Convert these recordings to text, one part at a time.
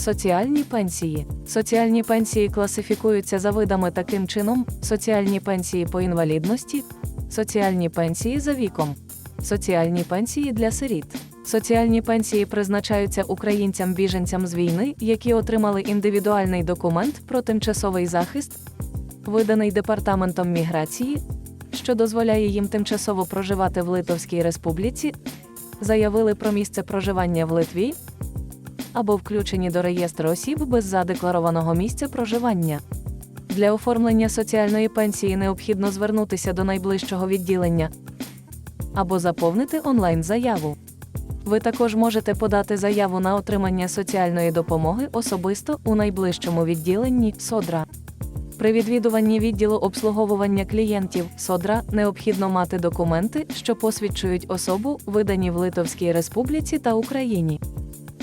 Соціальні пенсії. Соціальні пенсії класифікуються за видами таким чином: соціальні пенсії по інвалідності, соціальні пенсії за віком, соціальні пенсії для сиріт. Соціальні пенсії призначаються українцям-біженцям з війни, які отримали індивідуальний документ про тимчасовий захист, виданий департаментом міграції, що дозволяє їм тимчасово проживати в Литовській Республіці, заявили про місце проживання в Литві або включені до реєстру осіб без задекларованого місця проживання. Для оформлення соціальної пенсії необхідно звернутися до найближчого відділення або заповнити онлайн-заяву. Ви також можете подати заяву на отримання соціальної допомоги особисто у найближчому відділенні СОДРА. При відвідуванні відділу обслуговування клієнтів СОДРА необхідно мати документи, що посвідчують особу, видані в Литовській Республіці та Україні.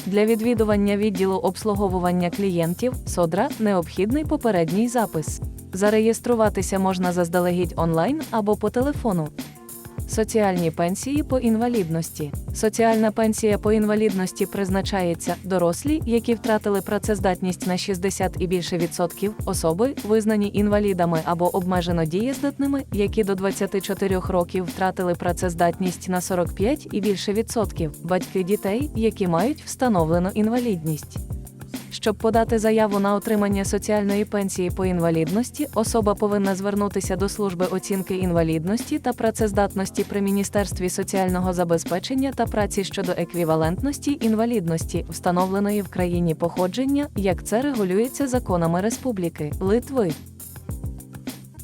Для відвідування відділу обслуговування клієнтів СОДРА необхідний попередній запис. Зареєструватися можна заздалегідь онлайн або по телефону. Соціальні пенсії по інвалідності. Соціальна пенсія по інвалідності призначається дорослі, які втратили працездатність на 60 і більше відсотків, особи, визнані інвалідами або обмежено дієздатними, які до 24 років втратили працездатність на 45 і більше відсотків, батьки дітей, які мають встановлену інвалідність. Щоб подати заяву на отримання соціальної пенсії по інвалідності, особа повинна звернутися до служби оцінки інвалідності та працездатності при Міністерстві соціального забезпечення та праці щодо еквівалентності інвалідності, встановленої в країні походження, як це регулюється законами Республіки Литви.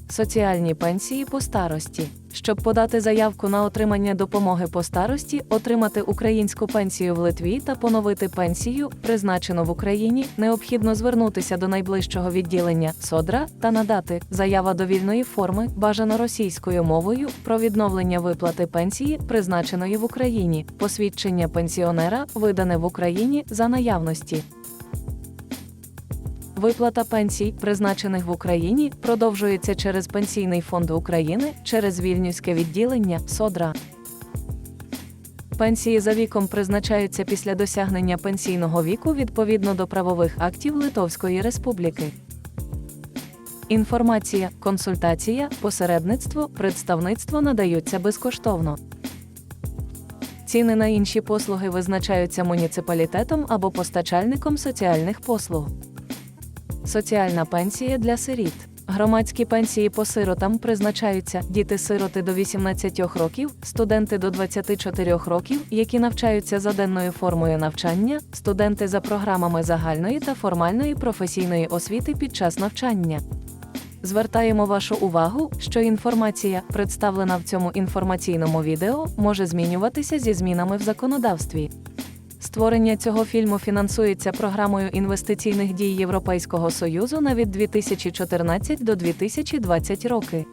Соціальні пенсії по старості. Щоб подати заявку на отримання допомоги по старості, отримати українську пенсію в Литві та поновити пенсію, призначену в Україні, необхідно звернутися до найближчого відділення СОДРА та надати заява довільної форми, бажано російською мовою, про відновлення виплати пенсії, призначеної в Україні, посвідчення пенсіонера, видане в Україні за наявності. Виплата пенсій, призначених в Україні, продовжується через Пенсійний фонд України через Вільнюське відділення СОДРА. Пенсії за віком призначаються після досягнення пенсійного віку відповідно до правових актів Литовської Республіки. Інформація, консультація, посередництво, представництво надаються безкоштовно. Ціни на інші послуги визначаються муніципалітетом або постачальником соціальних послуг. Соціальна пенсія для сиріт. Громадські пенсії по сиротам призначаються діти-сироти до 18 років, студенти до 24 років, які навчаються за денною формою навчання, студенти за програмами загальної та формальної професійної освіти під час навчання. Звертаємо вашу увагу, що інформація, представлена в цьому інформаційному відео, може змінюватися зі змінами в законодавстві. Створення цього фільму фінансується програмою інвестиційних дій Європейського Союзу на від 2014 до 2020 роки.